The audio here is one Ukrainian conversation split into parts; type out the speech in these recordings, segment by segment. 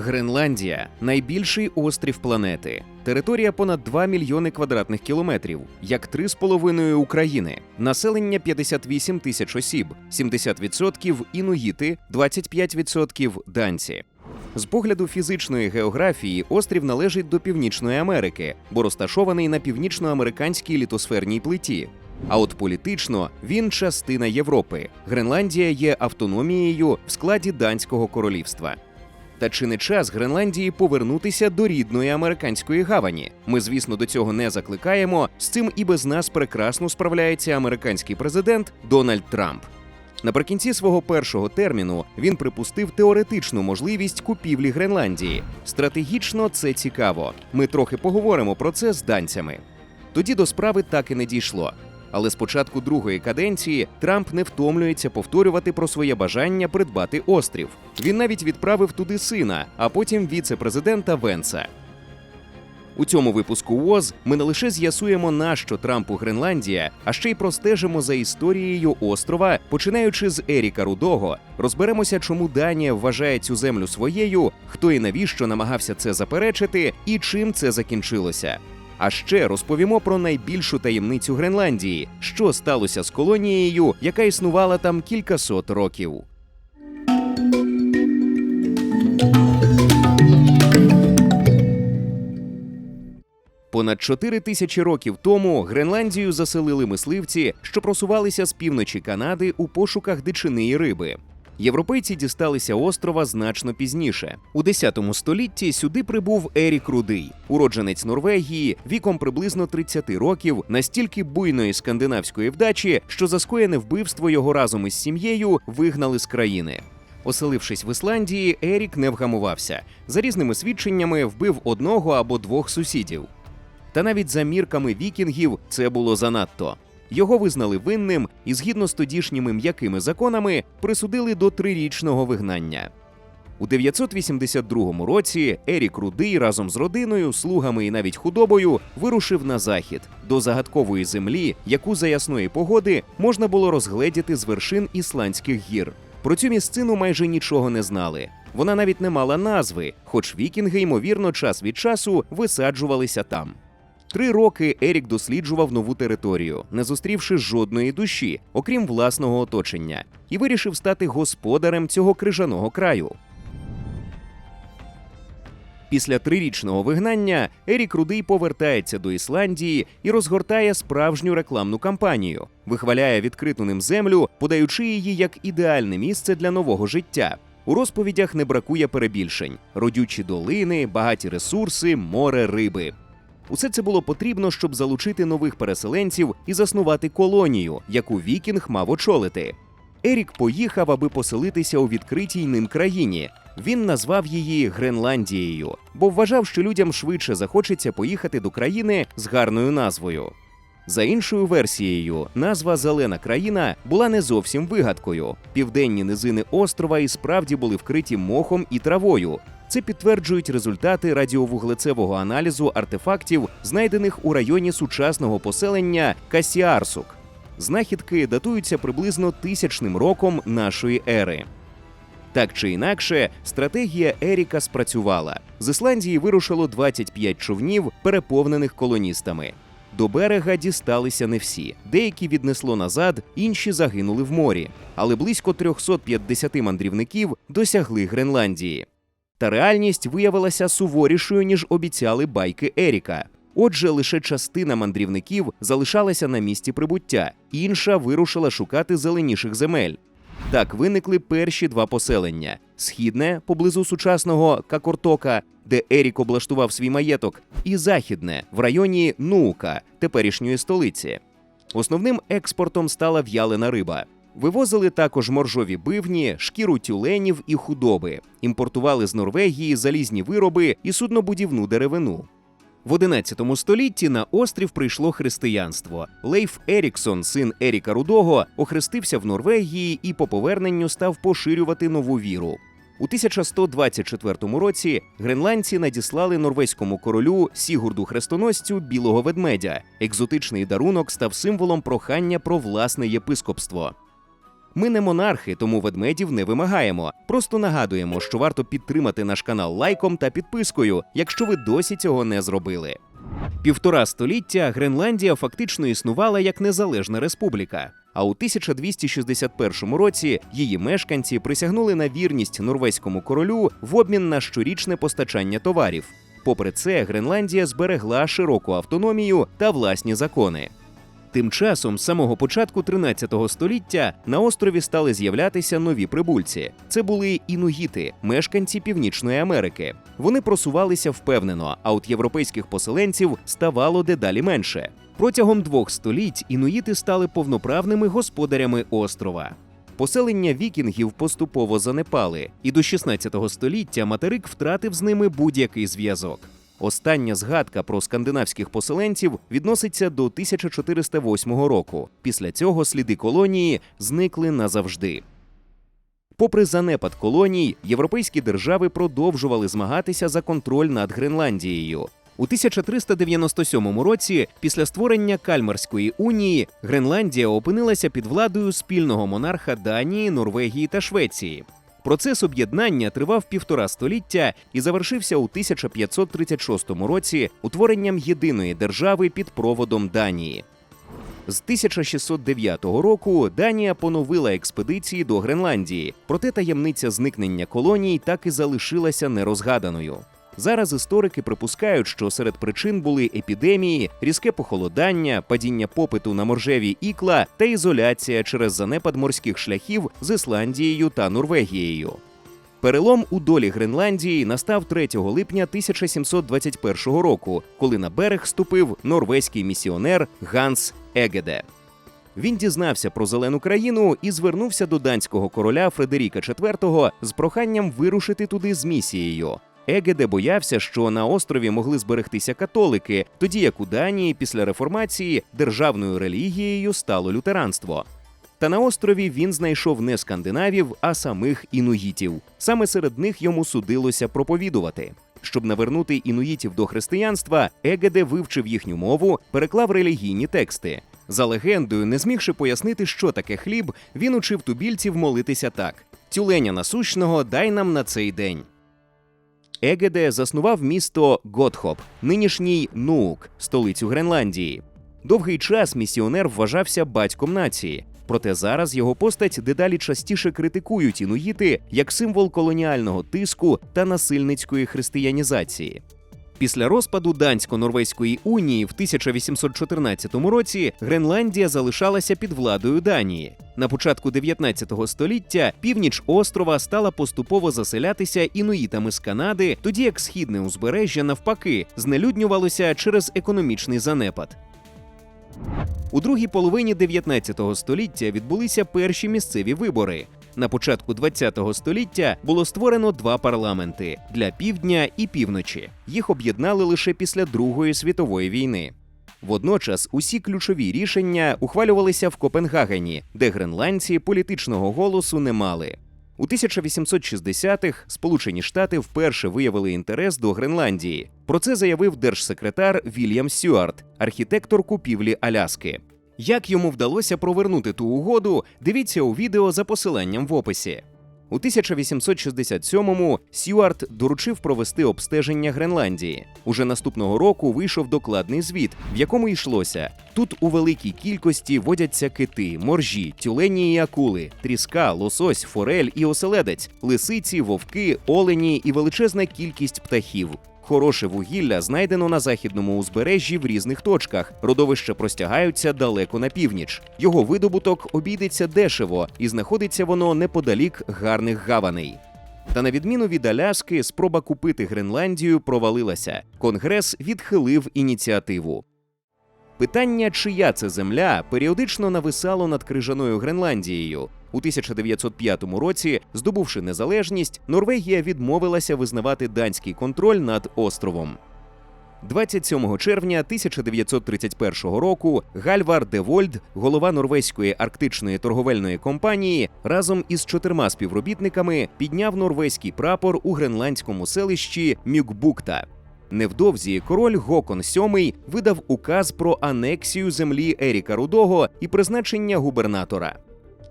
Гренландія найбільший острів планети. Територія понад 2 мільйони квадратних кілометрів, як 3,5 України. Населення 58 тисяч осіб, 70% інуїти, 25% данці. З погляду фізичної географії острів належить до Північної Америки, бо розташований на північноамериканській літосферній плиті. А от політично він частина Європи. Гренландія є автономією в складі Данського королівства. Та чи не час Гренландії повернутися до рідної американської гавані? Ми, звісно, до цього не закликаємо. З цим і без нас прекрасно справляється американський президент Дональд Трамп. Наприкінці свого першого терміну він припустив теоретичну можливість купівлі Гренландії. Стратегічно це цікаво. Ми трохи поговоримо про це з данцями. Тоді до справи так і не дійшло. Але з початку другої каденції Трамп не втомлюється повторювати про своє бажання придбати острів. Він навіть відправив туди сина, а потім віце-президента Венса. У цьому випуску УОЗ ми не лише з'ясуємо, нащо Трампу Гренландія, а ще й простежимо за історією острова, починаючи з Еріка Рудого, розберемося, чому Данія вважає цю землю своєю, хто і навіщо намагався це заперечити, і чим це закінчилося. А ще розповімо про найбільшу таємницю Гренландії, що сталося з колонією, яка існувала там кількасот років. Понад 4 тисячі років тому Гренландію заселили мисливці, що просувалися з півночі Канади у пошуках дичини і риби. Європейці дісталися острова значно пізніше. У 10 столітті сюди прибув Ерік Рудий, уродженець Норвегії, віком приблизно 30 років, настільки буйної скандинавської вдачі, що за скоєне вбивство його разом із сім'єю вигнали з країни. Оселившись в Ісландії, Ерік не вгамувався. За різними свідченнями вбив одного або двох сусідів. Та навіть за мірками вікінгів це було занадто. Його визнали винним і, згідно з тодішніми м'якими законами, присудили до трирічного вигнання. У 982 році Ерік Рудий разом з родиною, слугами і навіть худобою вирушив на захід до загадкової землі, яку за ясної погоди можна було розгледіти з вершин ісландських гір. Про цю місцину майже нічого не знали. Вона навіть не мала назви, хоч вікінги, ймовірно, час від часу висаджувалися там. Три роки Ерік досліджував нову територію, не зустрівши жодної душі, окрім власного оточення, і вирішив стати господарем цього крижаного краю. Після трирічного вигнання Ерік Рудий повертається до Ісландії і розгортає справжню рекламну кампанію, вихваляє відкриту ним землю, подаючи її як ідеальне місце для нового життя. У розповідях не бракує перебільшень: родючі долини, багаті ресурси, море риби. Усе це було потрібно, щоб залучити нових переселенців і заснувати колонію, яку Вікінг мав очолити. Ерік поїхав, аби поселитися у відкритій ним країні. Він назвав її Гренландією, бо вважав, що людям швидше захочеться поїхати до країни з гарною назвою. За іншою версією, назва Зелена країна була не зовсім вигадкою. Південні низини острова і справді були вкриті мохом і травою. Це підтверджують результати радіовуглецевого аналізу артефактів, знайдених у районі сучасного поселення Касіарсук. Знахідки датуються приблизно тисячним роком нашої ери. Так чи інакше, стратегія Еріка спрацювала. З Ісландії вирушило 25 човнів, переповнених колоністами. До берега дісталися не всі. Деякі віднесло назад, інші загинули в морі. Але близько 350 мандрівників досягли Гренландії. Та реальність виявилася суворішою, ніж обіцяли байки Еріка. Отже, лише частина мандрівників залишалася на місці прибуття, інша вирушила шукати зеленіших земель. Так виникли перші два поселення: східне поблизу сучасного Какортока, де Ерік облаштував свій маєток, і західне в районі Нуука, теперішньої столиці. Основним експортом стала в'ялена риба. Вивозили також моржові бивні, шкіру тюленів і худоби, імпортували з Норвегії залізні вироби і суднобудівну деревину. В 11 столітті на острів прийшло християнство. Лейф Еріксон, син Еріка Рудого, охрестився в Норвегії і по поверненню став поширювати нову віру. У 1124 році гренландці надіслали норвезькому королю Сігурду Хрестоносцю білого ведмедя. Екзотичний дарунок став символом прохання про власне єпископство. Ми не монархи, тому ведмедів не вимагаємо. Просто нагадуємо, що варто підтримати наш канал лайком та підпискою, якщо ви досі цього не зробили. Півтора століття Гренландія фактично існувала як незалежна республіка. А у 1261 році її мешканці присягнули на вірність норвезькому королю в обмін на щорічне постачання товарів. Попри це, Гренландія зберегла широку автономію та власні закони. Тим часом, з самого початку 13 століття, на острові стали з'являтися нові прибульці. Це були інуїти, мешканці Північної Америки. Вони просувалися впевнено, а от європейських поселенців ставало дедалі менше. Протягом двох століть інуїти стали повноправними господарями острова. Поселення вікінгів поступово занепали, і до 16 століття материк втратив з ними будь-який зв'язок. Остання згадка про скандинавських поселенців відноситься до 1408 року. Після цього сліди колонії зникли назавжди. Попри занепад колоній, європейські держави продовжували змагатися за контроль над Гренландією. У 1397 році, після створення Кальмарської унії, Гренландія опинилася під владою спільного монарха Данії, Норвегії та Швеції. Процес об'єднання тривав півтора століття і завершився у 1536 році утворенням єдиної держави під проводом Данії. З 1609 року Данія поновила експедиції до Гренландії, проте таємниця зникнення колоній так і залишилася нерозгаданою. Зараз історики припускають, що серед причин були епідемії, різке похолодання, падіння попиту на моржеві ікла та ізоляція через занепад морських шляхів з Ісландією та Норвегією. Перелом у долі Гренландії настав 3 липня 1721 року, коли на берег ступив норвезький місіонер Ганс Егеде. Він дізнався про зелену країну і звернувся до данського короля Фредеріка IV з проханням вирушити туди з місією. Егеде боявся, що на острові могли зберегтися католики, тоді як у Данії після реформації державною релігією стало лютеранство. Та на острові він знайшов не скандинавів, а самих інуїтів. Саме серед них йому судилося проповідувати. Щоб навернути інуїтів до християнства, Егеде вивчив їхню мову, переклав релігійні тексти. За легендою, не змігши пояснити, що таке хліб, він учив тубільців молитися так: тюленя насущного дай нам на цей день. Егеде заснував місто Готхоп, нинішній Нуук, столицю Гренландії. Довгий час місіонер вважався батьком нації. Проте зараз його постать дедалі частіше критикують інуїти як символ колоніального тиску та насильницької християнізації. Після розпаду Дансько-Норвезької унії в 1814 році Гренландія залишалася під владою Данії. На початку 19 століття північ острова стала поступово заселятися інуїтами з Канади, тоді як східне узбережжя навпаки знелюднювалося через економічний занепад. У другій половині 19 століття відбулися перші місцеві вибори. На початку 20 століття було створено два парламенти для півдня і півночі. Їх об'єднали лише після Другої світової війни. Водночас усі ключові рішення ухвалювалися в Копенгагені, де гренландці політичного голосу не мали. У 1860-х Сполучені Штати вперше виявили інтерес до Гренландії. Про це заявив держсекретар Вільям Сюарт, архітектор купівлі Аляски. Як йому вдалося провернути ту угоду, дивіться у відео за посиланням в описі. У 1867-му Сюарт доручив провести обстеження Гренландії. Уже наступного року вийшов докладний звіт, в якому йшлося: тут у великій кількості водяться кити, моржі, тюлені і акули, тріска, лосось, форель і оселедець, лисиці, вовки, олені і величезна кількість птахів. Хороше вугілля знайдено на західному узбережжі в різних точках. Родовища простягаються далеко на північ. Його видобуток обійдеться дешево, і знаходиться воно неподалік гарних гаваней. Та на відміну від Аляски, спроба купити Гренландію провалилася. Конгрес відхилив ініціативу. Питання, чия це земля, періодично нависало над крижаною Гренландією. У 1905 році, здобувши незалежність, Норвегія відмовилася визнавати данський контроль над островом. 27 червня 1931 року Гальвар де Вольд, голова норвезької арктичної торговельної компанії, разом із чотирма співробітниками підняв норвезький прапор у гренландському селищі Мюкбукта. Невдовзі король Гокон VII видав указ про анексію землі Еріка Рудого і призначення губернатора.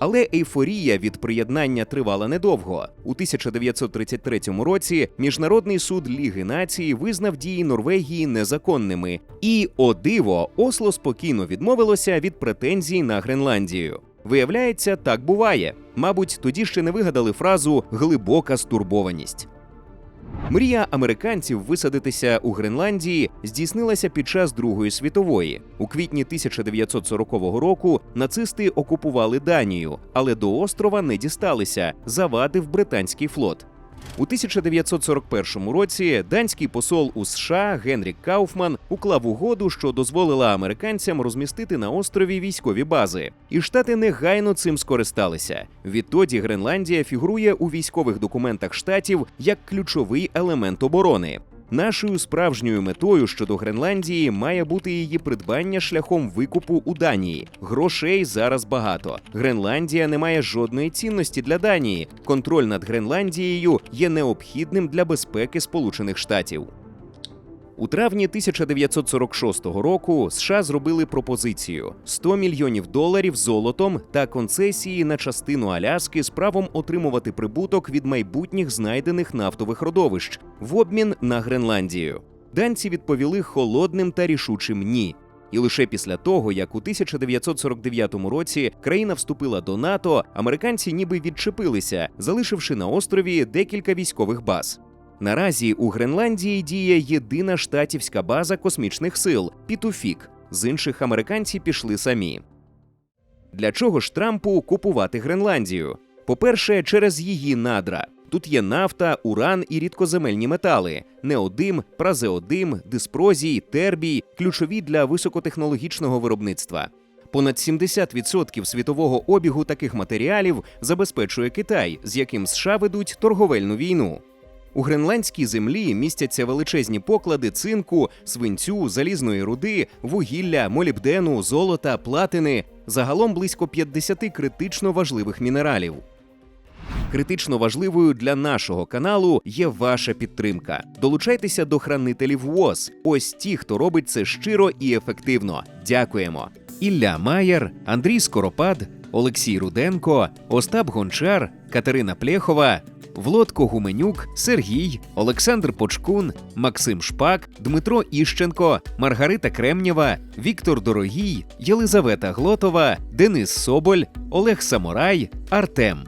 Але ейфорія від приєднання тривала недовго. У 1933 році Міжнародний суд Ліги націй визнав дії Норвегії незаконними, і о диво, Осло спокійно відмовилося від претензій на Гренландію. Виявляється, так буває. Мабуть, тоді ще не вигадали фразу глибока стурбованість. Мрія американців висадитися у Гренландії здійснилася під час Другої світової. У квітні 1940 року нацисти окупували Данію, але до острова не дісталися, завадив британський флот. У 1941 році данський посол у США Генрік Кауфман уклав угоду, що дозволила американцям розмістити на острові військові бази, і штати негайно цим скористалися. Відтоді Гренландія фігурує у військових документах штатів як ключовий елемент оборони. Нашою справжньою метою щодо Гренландії має бути її придбання шляхом викупу у Данії. Грошей зараз багато. Гренландія не має жодної цінності для Данії. Контроль над Гренландією є необхідним для безпеки Сполучених Штатів. У травні 1946 року США зробили пропозицію 100 мільйонів доларів золотом та концесії на частину Аляски з правом отримувати прибуток від майбутніх знайдених нафтових родовищ в обмін на Гренландію. Данці відповіли холодним та рішучим ні. І лише після того, як у 1949 році країна вступила до НАТО, американці ніби відчепилися, залишивши на острові декілька військових баз. Наразі у Гренландії діє єдина штатівська база космічних сил Пітуфік. З інших американці пішли самі. Для чого ж Трампу купувати Гренландію? По-перше, через її надра. Тут є нафта, уран і рідкоземельні метали, неодим, празеодим, диспрозій, тербій, ключові для високотехнологічного виробництва. Понад 70% світового обігу таких матеріалів забезпечує Китай, з яким США ведуть торговельну війну. У гренландській землі містяться величезні поклади цинку, свинцю, залізної руди, вугілля, молібдену, золота, платини, загалом близько 50 критично важливих мінералів. Критично важливою для нашого каналу є ваша підтримка. Долучайтеся до хранителів ВОЗ. Ось ті, хто робить це щиро і ефективно. Дякуємо. Ілля Маєр, Андрій Скоропад, Олексій Руденко, Остап Гончар, Катерина Плєхова, Влодко Гуменюк, Сергій, Олександр Почкун, Максим Шпак, Дмитро Іщенко, Маргарита Кремнєва, Віктор Дорогій, Єлизавета Глотова, Денис Соболь, Олег Саморай, Артем.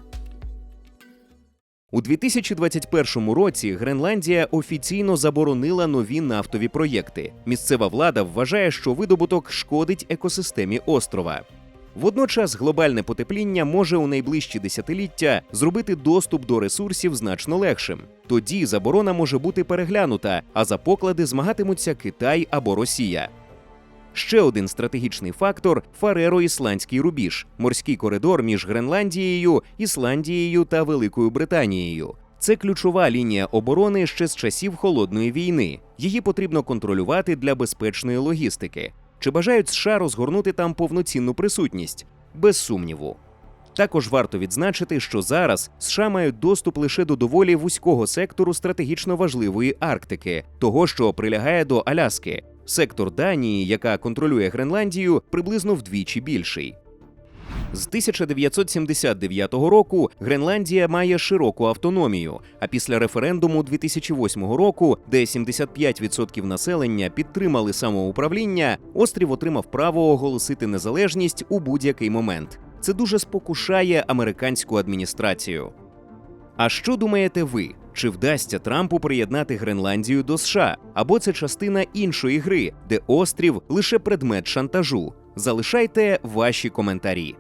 У 2021 році Гренландія офіційно заборонила нові нафтові проєкти. Місцева влада вважає, що видобуток шкодить екосистемі острова. Водночас глобальне потепління може у найближчі десятиліття зробити доступ до ресурсів значно легшим. Тоді заборона може бути переглянута, а за поклади змагатимуться Китай або Росія. Ще один стратегічний фактор Фареро-Ісландський рубіж морський коридор між Гренландією, Ісландією та Великою Британією. Це ключова лінія оборони ще з часів холодної війни. Її потрібно контролювати для безпечної логістики. Чи бажають США розгорнути там повноцінну присутність? Без сумніву. Також варто відзначити, що зараз США мають доступ лише до доволі вузького сектору стратегічно важливої Арктики, того, що прилягає до Аляски. Сектор Данії, яка контролює Гренландію, приблизно вдвічі більший. З 1979 року Гренландія має широку автономію. А після референдуму 2008 року, де 75% населення підтримали самоуправління, острів отримав право оголосити незалежність у будь-який момент. Це дуже спокушає американську адміністрацію. А що думаєте ви? Чи вдасться Трампу приєднати Гренландію до США? Або це частина іншої гри, де острів лише предмет шантажу? Залишайте ваші коментарі.